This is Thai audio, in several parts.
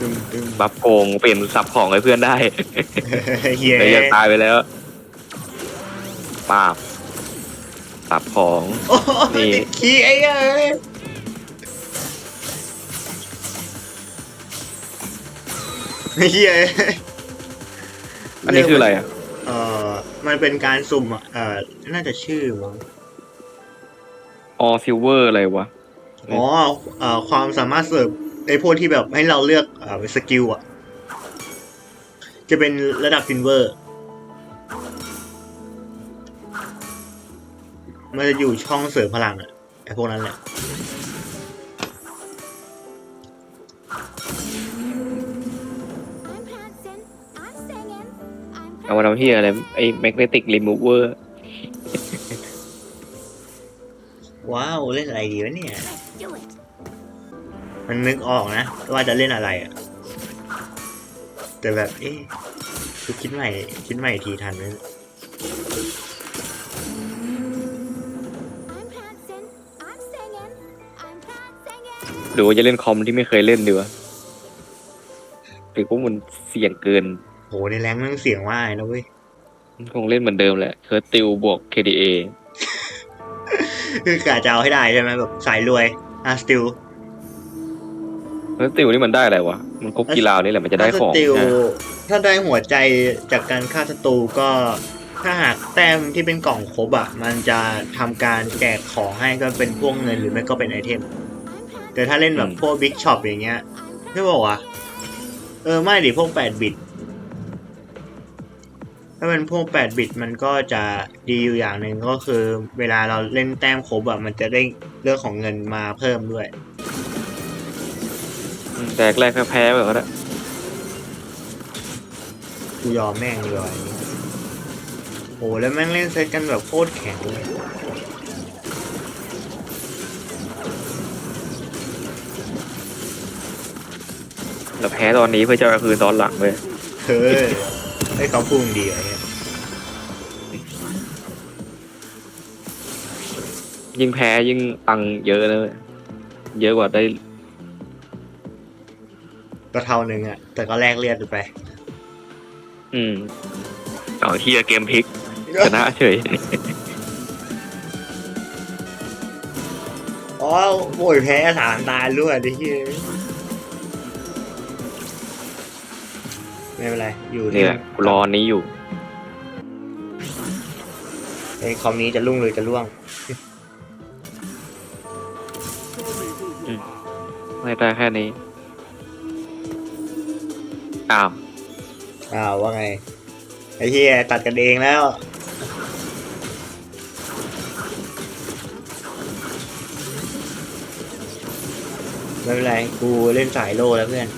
ตึมตึมบัฟโกงเปลี่ยนสับของให้เพื่อนได้เฮียแต่ยังตายไปแล้วปาบสับของโอ้โหนี่ติดขี้ไอ้เอ้ยเฮียอันนี้คืออะไรอะเอ่อมันเป็นการสุ่มอะเอ่อน่าจะชื่อมั้งออซิลเวอร์อะไรวะ อ๋อเอ่อความสามารถเสิร์ฟ ไอ้พวกที่แบบให้เราเลือกเอ่อเป็นสกิลอะ จะเป็นระดับซินเวอร์ มันจะอยู่ช่องเสริมพลังอะไอ้พวกนั้นแหละ I'm prancing, I'm singing, I'm เอามาทำที่อะไร ไอ้แมกเนติกรีมูเวอร์ ว้าว เล่นอะไรดีวะเนี่ย Let's do it. มันนึกออกนะ ว่าจะเล่นอะไรอะแต่แบบเอ๊ะคือคิดใหม่คิดใหม่อีกทีทันไหม I'm prancing, I'm singing, I'm prancing. หรือว่าจะเล่นคอมที่ไม่เคยเล่นดีวะหรือพวกมันเสี่ยงเกินโหในแรงนั่งเสียงว่าไงนะเว้ยคงเล่นเหมือนเดิมแหละเคิร์ตติวบวก KDA คือกะจะเอาให้ได้ใช่ไหมแบบสายรวยอาสติล เคิร์ตติวนี่มันได้อะไรวะ มันครบกีฬานี่แหละมันจะได้ของสติลนะถ้าได้หัวใจจากการฆ่าศัตรูก็ถ้าหากแต้มที่เป็นกล่องครบอะ มันจะทำการแจกของให้ก็เป็นพวกเงินหรือไม่ก็เป็นไอเทม I'm แต่ถ้าเล่นแบบพวกบิ๊กช็อปอย่างเงี้ยไม่บอกว่าเออไม่ดิพวกแปดบิต ถ้าเป็นพวกแปดบิตมันก็จะดีอยู่อย่างหนึ่งก็คือ เวลาเราเล่นแต้มครบอะมันจะได้เรื่องของเงินมาเพิ่มด้วย แต่แรกๆแพ้ๆแบบนั้นอะกูยอมแม่งเลยโอ้แล้วแม่งเล่นเซตกันแบบโคตรแข็งเลยแต่แพ้ตอนนี้เพื่อจะเอาคืนตอนหลังเว้ยเฮ้ยไอ้เขาพุ่งดีไอ้เนี่ยยิ่งแพ้ยิ่งตังค์เยอะนะเว้ยเยอะกว่าได้ ก็เท่านึงอะแต่ก็แลกเลือดไป อืมเอาที่เกมพลิกชนะเฉย อ๋อโวยแพ้สามตายรวดไอ้เหี้ยไม่เป็นไร อยู่นี่ที่แหละกูรออันนี้อยู่ ไอ้คอมนี้จะรุ่งหรือจะร่วง ไม่ได้แค่นี้ อ้าวอ้าวว่าไง ไอ้เหี้ยตัดกันเองแล้ว ไม่เป็นไร กูเล่นสายโลแล้วเพื่อน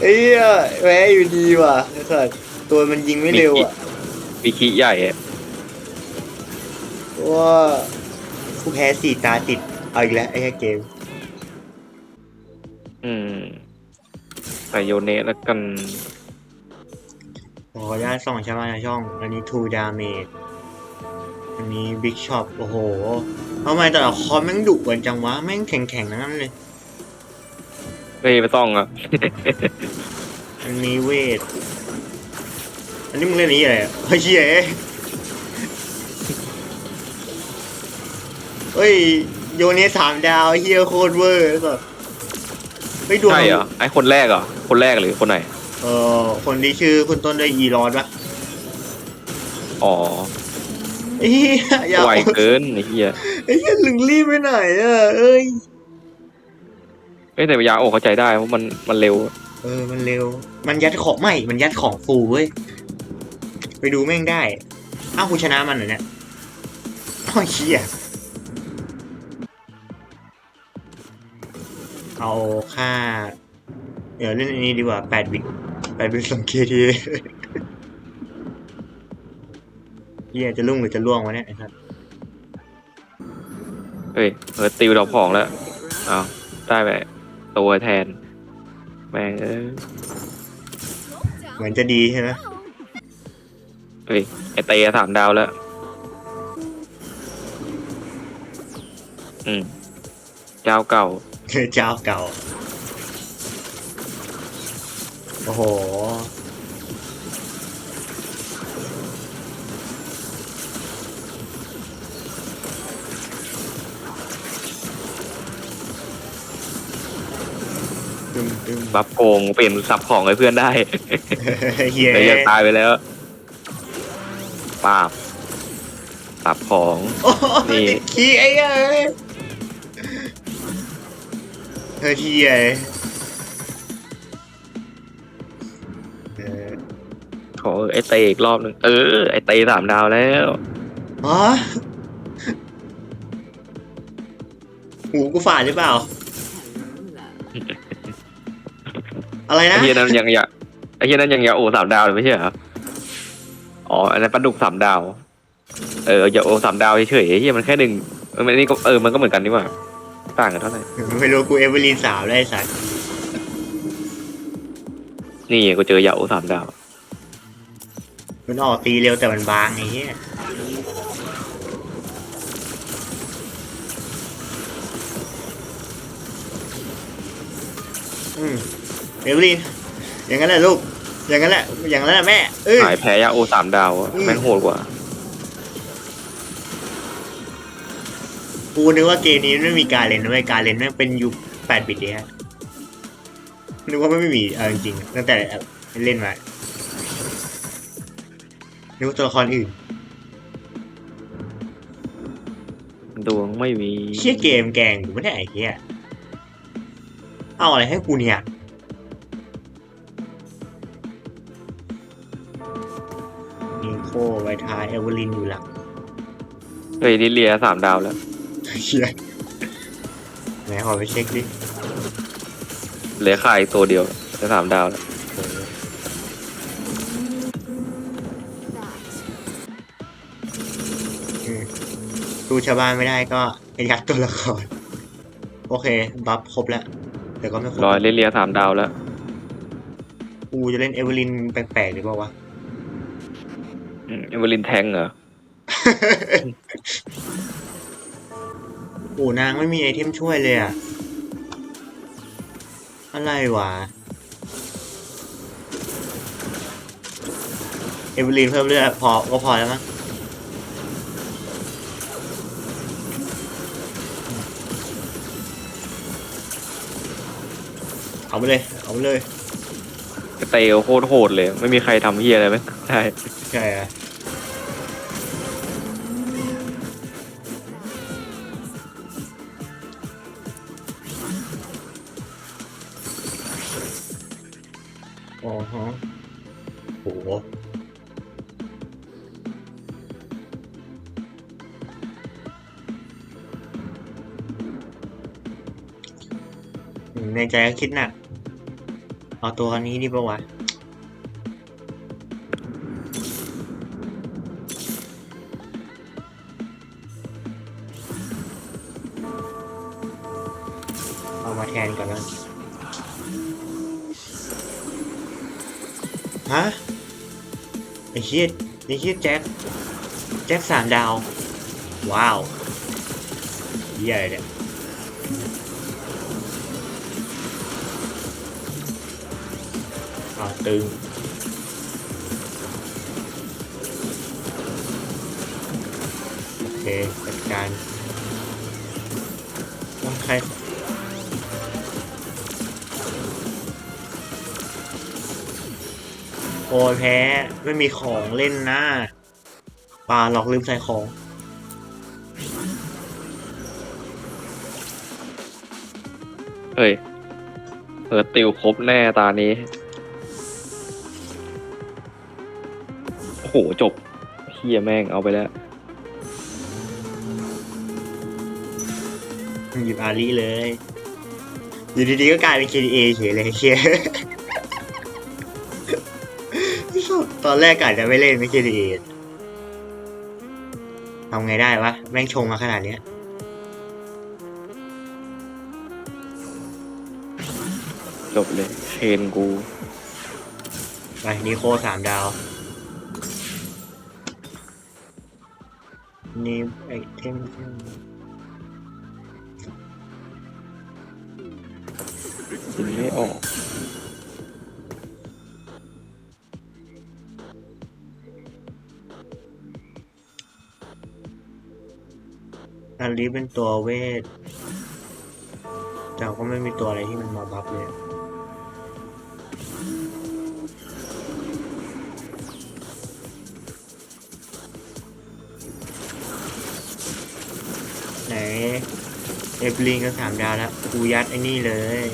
ไอ้เหี้ยแพ้อยู่ดีว่ะไอ้สัสตัวมันยิงไม่เร็วอะวิคิใหญ่อะว่ากูแพ้สี่ตาติด เอาอีกแล้วไอ้เหี้ยเกม อืมใส่โยเนตแล้วกันขออนุญาตส่องใช่ไหมในช่อง อันนี้ two damage อันนี้ big shot โอ้โหทำไมแต่ละคอมแม่งดุกันจังวะ แม่งแข็งๆทั้งนั้นเลย เฮ้ยไม่ต้องอะ อันนี้เวท อันนี้มึงเล่นอันนี้อะไรอะเฮ้ยเหี้ยเฮ้ย โยเนสสามดาวเฮียโคตรเวอร์แบบไม่ดวงใช่เหรอไอคนแรกเหรอ คนแรกหรือคนไหน เออคนที่ชื่อคุณต้นด้วยอีรอนปะอ๋อเฮียอย่าไวเกินไอ้เหี้ยไอ้เฮียลึงรีบไปไหนอะเอ้ยเอ้ยแต่ยาโอกเข้าใจได้เพราะมันมันเร็ว เออมันเร็ว มันยัดของไม่มันยัดของฟูเว้ยไปดูแม่งได้อ้าวคุณชนะมันเหรอเนี่ยอ้าวเชี่ยเอาค่า เดี๋ยวเล่นอันนี้ดีกว่าแปดบิตแปดบิตสองเคทีเฮียจะลุ่งหรือจะล่วงวะเนี่ยไอ้สัสเฮ้ยเออติวดอกของแล้วอ้าวได้ไปตัวแทนแม่งเอ้ยเหมือนจะดีใช่ไหมเฮ้ยไอเตะสามดาวแล้ว อืมเจ้าเก่า เจ้าเก่า โอ้โหตึมตึมบัฟโกงเปลี่ยนสับของให้เพื่อนได้เฮียแต่ยังตายไปแล้วปาบสับของ โอ้โหนี่ขี้ไอ้เอ้ยเธอเฮีย ขอไอเตอีกรอบหนึ่งเออ ไอเตสามดาวแล้ว อ๋อหูกูฝาดหรือเปล่า อะไรไอนะ เฮียนั้นยังอยากไอเฮียนั้นยังอยากโอสามดาวเลยไม่ใช่เหรออ๋ออันนั้นปลาดุกสามดาว เอออย่าโอสามดาวเฉยๆไอ้เฮียมันแค่หนึ่งเออมันนี่ก็เออมันก็เหมือนกันนี่หว่า ต่างกันเท่าไหร่ไม่รู้กูเอเวอร์ลีนสาวได้สัตว์ นี่กูเจอยาโอสามดาวมันออกตีเร็วแต่มันบางไอ้เหี้ยอืมเอเวอร์ลีนอย่างนั้นแหละลูก อย่างนั้นแหละ อย่างนั้นแหละแม่เอ้ยหายแพ้ยาโอสามดาวอะอืมแม่งโหดกว่า กูนึกว่าเกมนี้ไม่มีการเล่นนะเว้ยการเล่นแม่งเป็นยุคแปดบิตเนี่ย นึกว่าไม่มีเอาจริงๆตั้งแต่เล่นมานึกว่าตัวละครอื่น ดวงไม่มีเชี่ยเกมแกล้งกูไม่ได้ไอ้เหี้ยเอาอะไรให้กูเนี่ยนิโคไวทายเอเวอร์ลินอยู่หลังเฮ้ยลิเลียสามดาวแล้วเชี่ยไหนขอไปเช็คดิ เหลือขายตัวเดียวจะสามดาวแล้วโอ้โหอืมดูชาวบ้านไม่ได้ก็ยัดตัวละคร โอเค บัฟครบแล้ว แต่ก็ไม่ครบร้อยลิเลียสามดาวแล้ว กูจะเล่นเอเวอร์ลินแปลกๆหรือเปล่าวะอืมเอเวอร์ลินแทงเหรอ โอ้นางไม่มีไอเทมช่วยเลยอะ อะไรวะ เอเวอร์ลินเพิ่มเลือดพอก็พอแล้วมั้งเอาไปเลย เอาไปเลย เตลโคตรโหดเลย ไม่มีใครทำเฮียอะไรไหมได้ ใช่อะ ใจก็คิดหนัก เอาตัวนี้ดีปะวะเอามาแทนก่อนนะฮะไอ้เชี่ยไอ้เชี่ยแจ็คแจ็คสามดาว ว้าวเหี้ยอะไรเนี่ย ตึง โอเคจัดการต้องใครโอ้ยแพ้ ไม่มีของเล่นนะปลาหลอกลืมใส่ของเฮ้ยเออติวครบแน่ตานี้ หจบเฮียแม่งเอาไปแล้วหยิบอาลีเลย อยู่ดีๆก็กลายเป็น KDA เฉยเลยเชียตอนแรกกะจะไม่เล่นไม่ KDA ทำไงได้วะ แม่งชงมาขนาดเนี้ยจบเลยเคนกู ไปนิโคสามดาว name item ถึงไม่ออกอันนี้เป็นตัวเวท แต่ก็ไม่มีตัวอะไรที่มันมาบัฟเลย ไหนเอฟลินก็สามดาวแล้วกูยัดไอ้นี่เลย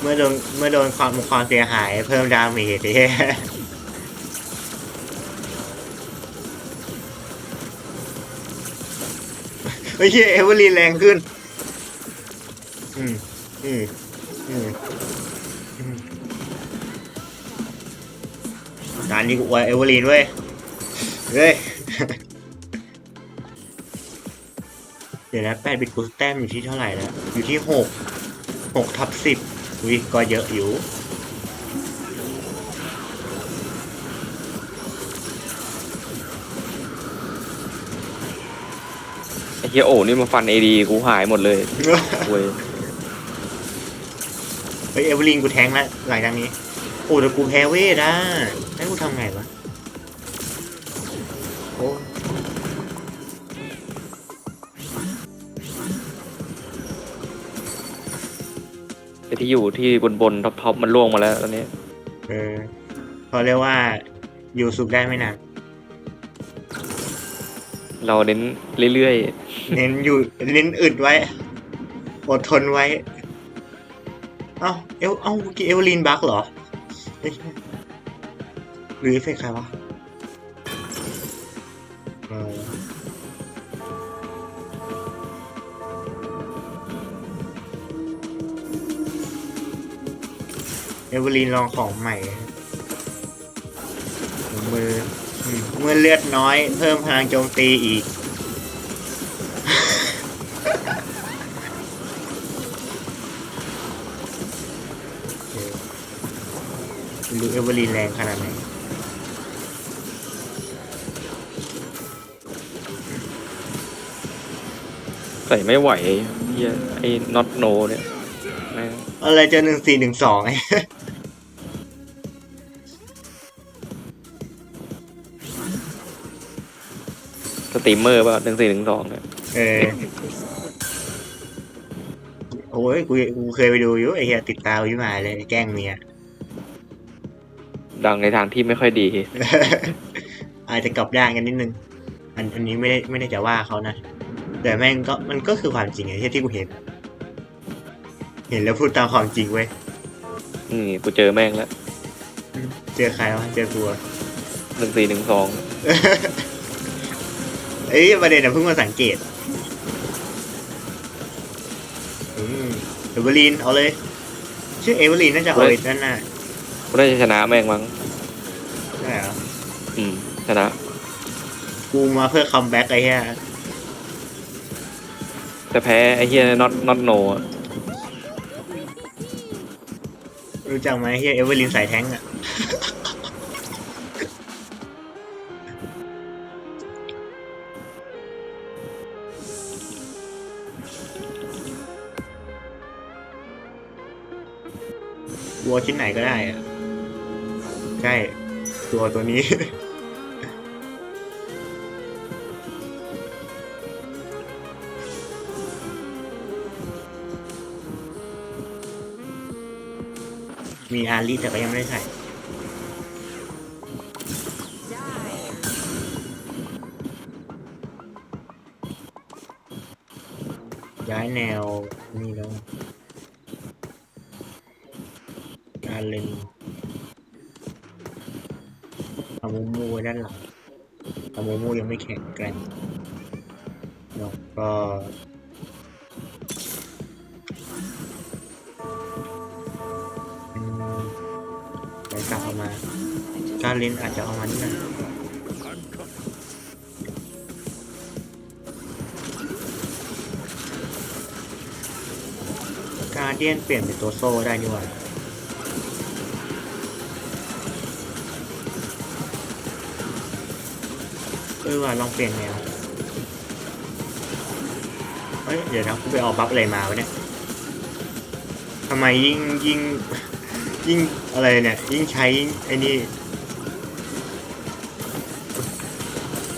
เมื่อโดนเมื่อโดนความความเสียหายเพิ่มดาเมจเฮ้ยเฮ้ยเอเวอร์ลีนแรงขึ้น อืม อืม อืมอืมตอนนี้กูอวยเอเวอร์ลีนเว้ยเฮ้ย เดี๋ยวนะแปดบิตกูแต้มอยู่ที่เท่าไหร่แล้วอยู่ที่หกหกทับสิบอุ้ยก็เยอะอยู่ ไอ้เฮียโอ้นี่มาฟันเอดีกูหายหมดเลยเว้ยเฮ้ยเอเวอร์ลีนกูแทงแล้วหลังจากนี้ โอ้แต่กูแพ้เวทอะให้กูทำไงวะ ที่อยู่ที่บนบนท็อปท็อปมันล่วงมาแล้วตอนนี้ เออเขาเรียกว่าอยู่สุขได้ไม่นานเราเน้นเรื่อยเน้นอยู่เน้นอึดไว้ อดทนไว้ เอ้าเอลเอ้าเมื่อกี้เอเวอร์ลีนบักเหรอไม่ใช่หรือเอฟเฟกต์ใครวะ เอเวอร์ลีนลองของใหม่มืออืมเมื่อเลือดน้อย เพิ่มพลังโจมตีอีกเออไม่รู้เอเวอร์ลีนแรงขนาดไหนๆใส่ไม่ไหวเฮียไอ้น็อตโนเนี่ยแม่งอะไรเจอหนึ่งสี่หนึ่งสองไตรีมเมอร์ป่ะหนึ่งสี่หนึ่งสองเนี่ยเออโอ้ยกูกูเคยไปดูอยู่ไอ้เหี้ยติดตามอยู่มาเลยแกล้งเมียดังในทางที่ไม่ค่อยดี อาจจะกลับด้านกันนิดนึง อันอันนี้ไม่ได้ไม่ได้จะว่าเขานะ แต่แม่งก็มันก็คือความจริงไอ้ที่ที่กูเห็น เห็นแล้วพูดตามความจริงเว้ยอืมกูเจอแม่งแล้ว เจอใครวะเจอกูอะหนึ่งสี่หนึ่งสอง เอ้ยประเด็นอะเพิ่งมาสังเกตอืมเอเวอร์ลีนเอาเลย ชื่อเอเวอร์ลีนน่าจะเอาไอ้นั่นน่ะกูน่าจะชนะแม่งมั้งใช่เหรออืมชนะ กูมาเพื่อคัมแบ็กไอ้เหี้ยแต่แพ้ไอ้เฮียน็อตน็อตโนอะรู้จักไหมเฮียเอเวอร์ลินสายแท้งอะ วัวชิ้นไหนก็ได้อะใช่ ตัวตัวนี้ มีอาลีแต่ก็ยังไม่ได้ใส่ย้ายแนว แข็งแกร่งแล้วก็ไปกลับเอามาการเล่นอาจจะเอามานี่นะการเดียนเปลี่ยนเป็นตัวโซ่ได้นี่หว่า ออว่าลองเปลี่ยนแนวเฮ้ยเดี๋ยวนะกูไปเอาบัฟอะไรมาวะเนี่ยทำไมยิ่งยิ่งยิ่งอะไรเนี่ย ยิ่งใช้ไอ้นี่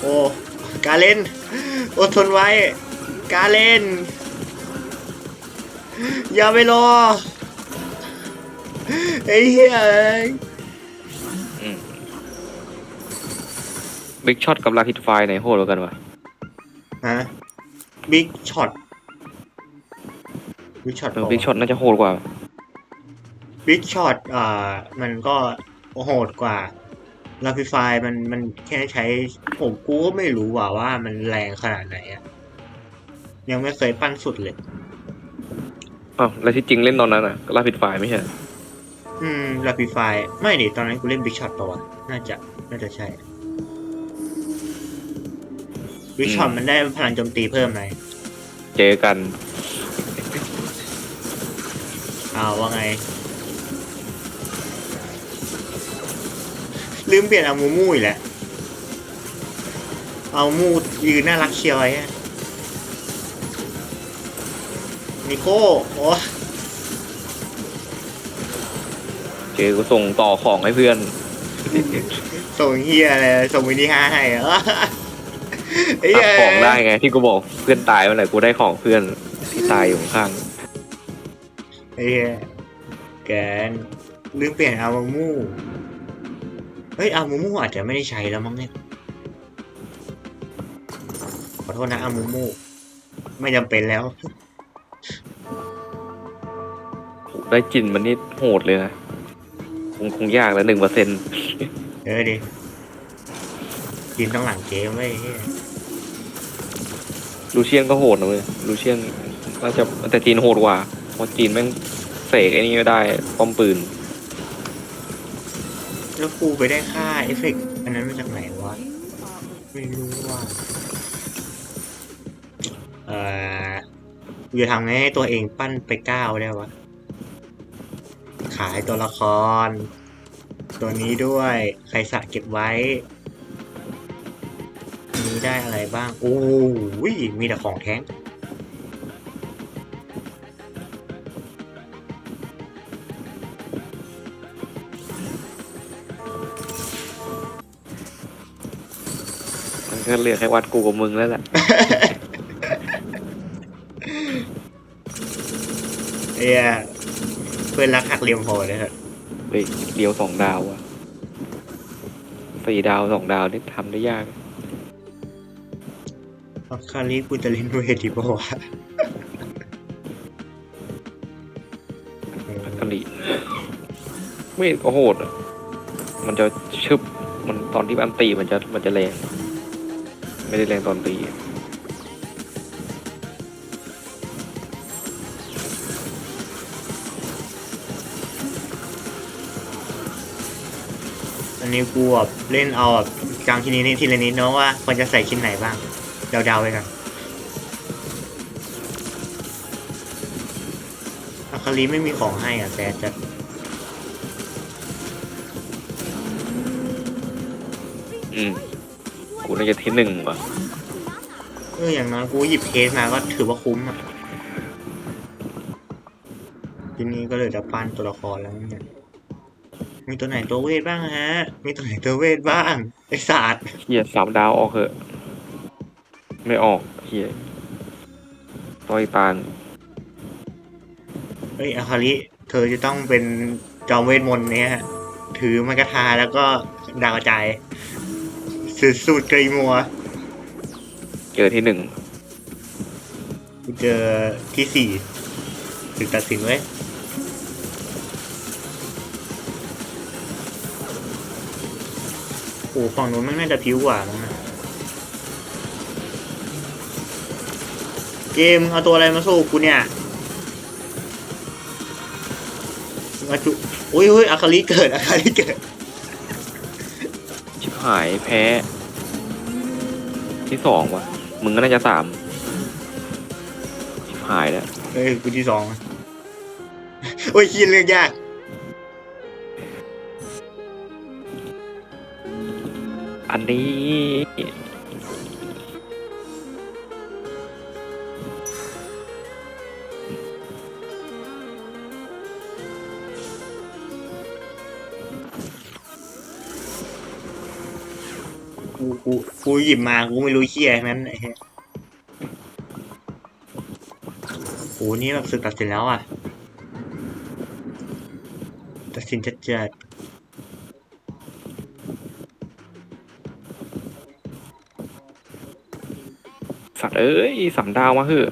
โอ้การเล่นอดทนไว้ กาเล่น อย่าไปรอไอ้เหี้ย บิ๊กช็อตกับลาคิดไฟไหนโหดกว่ากันวะฮะบิ๊กช็อตบิ๊กช็อตเออบิ๊กช็อตน่าจะโหดกว่าบิ๊กช็อตอ่ามันก็โหดกว่าลาพิฟายมันมันแค่ใช้ผมกูก็ไม่รู้ว่าว่ามันแรงขนาดไหนอะยังไม่เคยปั้นสุดเลยอ้าวแล้วที่จริงเล่นตอนนั้นอะก็ลาคิดไฟไม่ใช่เหรออืมลาพิฟายไม่ดิตอนนั้นกูเล่นบิ๊กช็อตป่าวะน่าจะน่าจะใช่ บิ๊กช็อตมันได้พลังโจมตีเพิ่มไหมเจอกัน อ้าวว่าไง ลืมเปลี่ยนอามูมูอีกแล้วเอามูยืนน่ารักเชียวไอ้เนี่ยนิโก้โอ้เจอกูส่งต่อของให้เพื่อน ส่งเฮียอะไรส่งมินิฮาให้เหรอ ไอ้ตัเหี้ดยของได้ไงที่กูบอกเพื่อนตายเมื่อไหร่กูได้ของเพื่อนที่ตายอยู่ข้างไอ้เหี้ยแกนลืมเปลี่ยนอามูมูเฮ้ยอามูมูอาจจะไม่ได้ใช้แล้วมั้งเนี่ยขอโทษนะอามูมูไม่จำเป็นแล้วๆได้กลิ่นมันนี่โหดเลยนะคงคงยากแล้วหนึ่งเปอร์เซ็นต์เออดิกินต้องหลังเกมไว้ยไอ้เหี้ย ลูเชียนก็โหดนะเว้ยลูเชียนน่าจะแต่จีนโหดกว่าเพราะจีนแม่งเสกไอ้นี่ไม่ได้ป้อมปืน แล้วกูไปได้ค่าเอฟเฟกต์อันนั้นมาจากไหนวะ ไม่รู้ว่า เอ่อกูจะทำไงให้ตัวเองปั้นไปก้าวได้วะ ขายตัวละคร ตัวนี้ด้วย ใครสะเก็บไว้ มีได้อะไรบ้าง โอ้ยมีแต่ของแท้งมันก็เหลือแค่วัดกูกับมึงแล้วแหละ เอ้ยเพื่อนรักหักเหลี่ยมโหดเลยเถอะเฮ้ยเดียวสองดาวอะสี่ดาวสองดาวนี่ทำได้ยาก เอาคราวนี้กูจะเล่นเวทีปะวะกะหรี่ไม่โอ้โหดอะมันจะชึบ มันตอนที่อันตีมันจะมันจะแรง ไม่ได้แรงตอนตีอะอันนี้กูแบบเล่นเอาแบบจำทีนี้นี่ทีละนิดเนาะว่าควรจะใส่ชิ้นไหนบ้าง เดาๆไปกันอาคาริไม่มีของให้อะแต่จะอืม กูน่าจะที่หนึ่งว่ะเอออย่างน้อยกูหยิบเคสมาก็ถือว่าคุ้มอะ ทีนี้ก็เลยจะปั้นตัวละครแล้วเนี่ย มีตัวไหนตัวเวทบ้างฮะ มีตัวไหนตัวเวทบ้าง ไอ้ศาสตร์เฮียสามดาวออกเหอะ ไม่ออกเฮียต้อยตาลเฮ้ยอาคาริเธอจะต้องเป็นจอมเวทมนต์เนี่ยถือไมากระทาแล้วก็ดาวกระจายสุดสูตรกรีมัว เจอที่หนึ่งกูเจอที่สี่ถึงตัดสินไว้ยโอ้ฝั่งนู้นมันน่าจะพิ้วกว่ามั้งนะ เกมเอาตัวอะไรมาสู้กูเนี่ยมาจุโอ้ยโอ้ยอาคาริเกิดอาคาริเกิด ชิบหายแพ้ ที่สองว่ะ มึงก็น่าจะสามชิบหายแล้ว เอ้ยกูที่สองโอ้ยคิดเรื่องยากอันนี้ กูหยิบมากูไม่รู้เชี่ยนั้นไอ้หี้โอ้นี่แบบสึกตัดสินแล้วอะ ตัดสินจัดจัสัตว์เอ้ยสามดาวมาเหอะ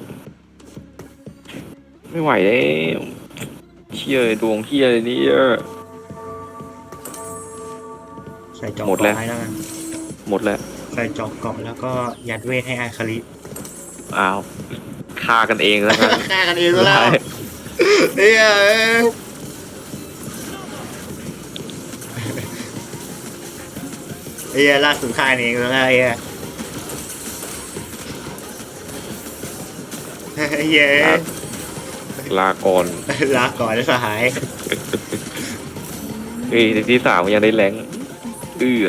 ไม่ไหวแล้วเชี่ยดวงเชี่ยนี่ใส่จอหมดแล้ว หมดแล้ว ใส่จอกเกาะแล้วก็ยัดเวทให้อาคาริอ้าวฆ่ากันเองแล้วกันฆ่ากันเองแล้วเฮ้ยเอ้ยเฮ้ยล่าสุดฆ่ากันเองแล้วไอ้เหี้ยเฮ้ยเย้ยลาก่อนลาก่อนนะสหายเฮ้ยที่สามยังได้แรงเอื้อ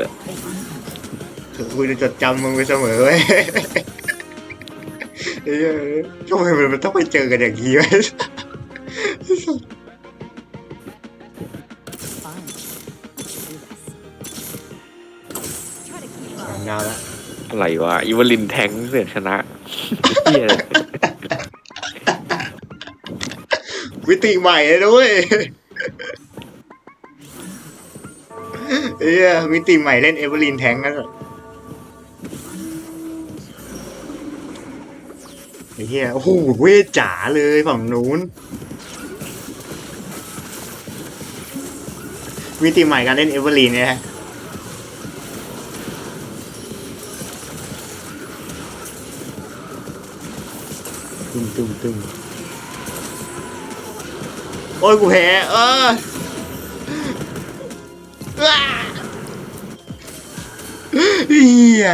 กูจะจดจำมึงไปเสมอเว้ยเฮ้ยทำไมมันต้องไปเจอกันอย่างนี้วะ Fun. Let's do this. Try to keep สา up. มดาวแล้วอะไรวะอีวลินแทงเสือกชนะเฮียมิติใหม่เลยด้วยเอ้ยมิติใหม่เล่นเอเวอร์ลินแทงกัน เหรอไอ้เหี้ยโอ้โหเวจ๋าเลยฝั่งนู้นมิติใหม่การเล่นเอเวอร์ลินเนี่ยตึมตึมตึมโอ้ยกูแพ้เอออ้าเฮีย